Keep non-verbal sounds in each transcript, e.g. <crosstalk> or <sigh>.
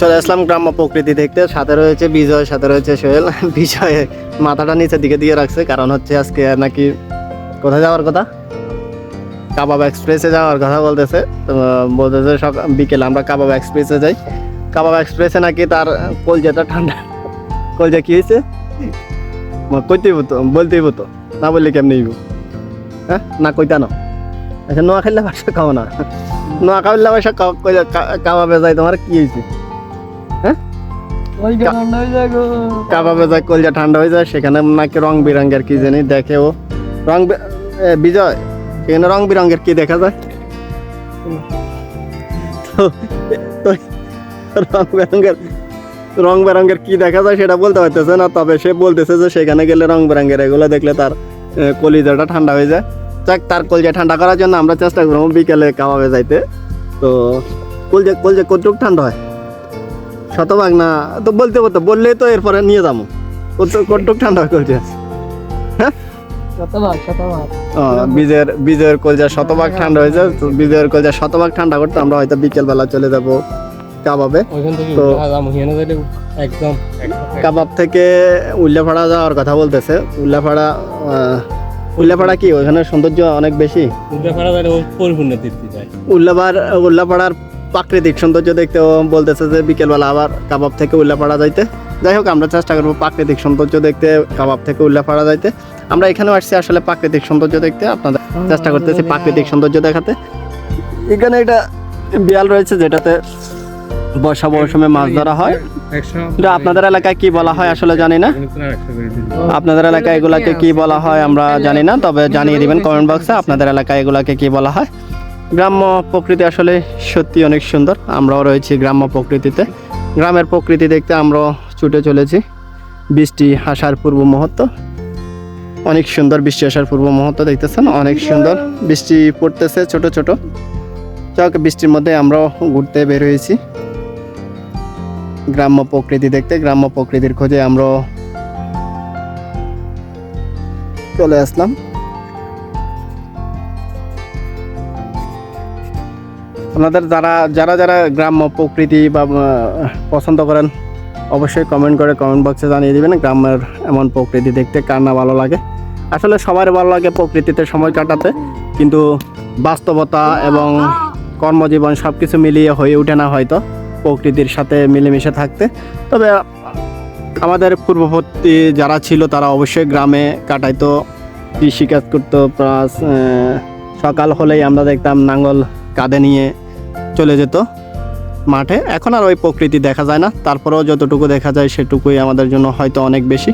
চলে আসলাম গ্রাম্য প্রকৃতি দেখতে। সাথে রয়েছে বিজয়, সাথে রয়েছে সোহেল। <laughs> বিজয় মাথাটা নিচের দিকে দিয়ে রাখছে, কারণ হচ্ছে আজকে নাকি কোথায় যাওয়ার কথা? কাবাব এক্সপ্রেসে যাওয়ার কথা বলতেছে। বলতেছে সকাল বিকেলে আমরা কাবাব এক্সপ্রেসে যাই। কাবাব এক্সপ্রেসে নাকি তার কলজাটা ঠান্ডা। কলজা কি হয়েছে? কইতেই বলতেই হতো না বললে কেমনি হ্যাঁ? না কইতা না। আচ্ছা নোয়া খেললে বাসা খাও না নোয়া খাইলে বাসা কাবাবে যাই তোমার কি হয়েছে কাবাবে যায় কলজা ঠান্ডা হয়ে যায় সেখানে নাকি রং বেরঙের কি জানি দেখে ও। রং বিজয় সেখানে রং বেরঙের কি দেখা যায়? তো রং বেরঙের রং বেরঙের কি দেখা যায় সেটা বলতে পারতেছে না তবে সে বলতেছে যে সেখানে গেলে রং বেরঙের এগুলো দেখলে তার কলিজাটা ঠান্ডা হয়ে যায়। যাক তার কলজা ঠান্ডা করার জন্য আমরা চেষ্টা করব বিকেলে কাবাবে যাইতে। তো কলজা কলজা কতটুকু ঠান্ডা হয়? শতভাগ না? তো বলতে বলতে বললেই তো এরপরে নিয়ে যাব। কত কতটুক ঠান্ডা করছে বীজের বীজের কলজা শতভাগ ঠান্ডা হয়েছে তো বীজের কলজা শতভাগ ঠান্ডা করতে আমরা হয়তো বিকেল বেলা চলে যাব কাবাবে। তো- কাবাব থেকে উল্লাপাড়া যাওয়ার কথা বলতেছে। উল্লাপাড়া আহ, উল্লাপাড়া কি? ওইখানে সৌন্দর্য অনেক বেশি? ফেরা পরিপূর্ণ তৃপ্তি যায় উল্লাপাড় উল্লাপাড়ার প্রাকৃতিক সৌন্দর্য দেখতে বলতেছে যে বিকেলবেলা আবার কাবাব থেকে উল্লাপাড়া যাইতে। যাই হোক আমরা চেষ্টা করব প্রাকৃতিক সৌন্দর্য দেখতে কাবাব থেকে উল্লাপাড়া যাইতে। আমরা এখানেও আসছি আসলে প্রাকৃতিক সৌন্দর্য দেখতে আপনাদের চেষ্টা করতেছি প্রাকৃতিক সৌন্দর্য দেখাতে। এখানে একটা বিয়াল রয়েছে যেটাতে বর্ষা মৌসুমে মাছ ধরা হয়। এটা আপনাদের এলাকায় কি বলা হয় আসলে জানি না। আপনাদের এলাকায় এগুলাকে কি বলা হয় আমরা জানি না, তবে জানিয়ে দিবেন কমেন্ট বক্সে আপনাদের এলাকায় এগুলাকে কি বলা হয়। গ্রাম্য প্রকৃতি আসলে সত্যি অনেক সুন্দর, আমরাও রয়েছি গ্রাম্য প্রকৃতিতে। গ্রামের প্রকৃতি দেখতে আমরাও ছুটে চলেছি। বৃষ্টি আসার পূর্ব মুহূর্ত। অনেক সুন্দর বৃষ্টি আসার পূর্ব মুহূর্ত দেখতেছেন, অনেক সুন্দর। বৃষ্টি পড়তেছে ছোট ছোট। যাক, বৃষ্টির মধ্যে আমরাও ঘুরতে বের হয়েছি। গ্রাম্য প্রকৃতি দেখতে, গ্রাম্য প্রকৃতির খোঁজে আমরা চলে আসলাম। আপনাদের যারা যারা যারা গ্রাম্য প্রকৃতি বা পছন্দ করেন, অবশ্যই কমেন্ট করে কমেন্ট বক্সে জানিয়ে দিবেন গ্রামের এমন প্রকৃতি দেখতে কার না ভালো লাগে। আসলে সবার ভালো লাগে প্রকৃতিতে সময় কাটাতে, কিন্তু বাস্তবতা এবং কর্মজীবন সব কিছু মিলিয়ে হয়ে ওঠে না হয়তো। প্রকৃতির সাথে মিলেমিশে থাকতে। তবে আমাদের পূর্ববর্তী যারা ছিল, তারা অবশ্যই গ্রামে কাটাইতো কৃষিকাজ করতো। প্লাস সকাল হলেই আমরা দেখতাম নাঙ্গল কাঁধে নিয়ে চলে যেত মাঠে। এখন আর ওই প্রকৃতি দেখা যায় না। তারপরেও যতটুকু দেখা যায়, সেটুকুই আমাদের জন্য হয়তো অনেক বেশি।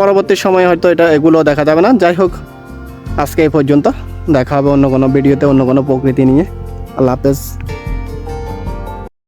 পরবর্তী সময়ে হয়তো এটা এগুলো দেখা যাবে না। যাই হোক, আজকে এই পর্যন্ত। দেখা হবে অন্য কোনো ভিডিওতে, অন্য কোনো প্রকৃতি নিয়ে। আল্লাহ হাফেজ।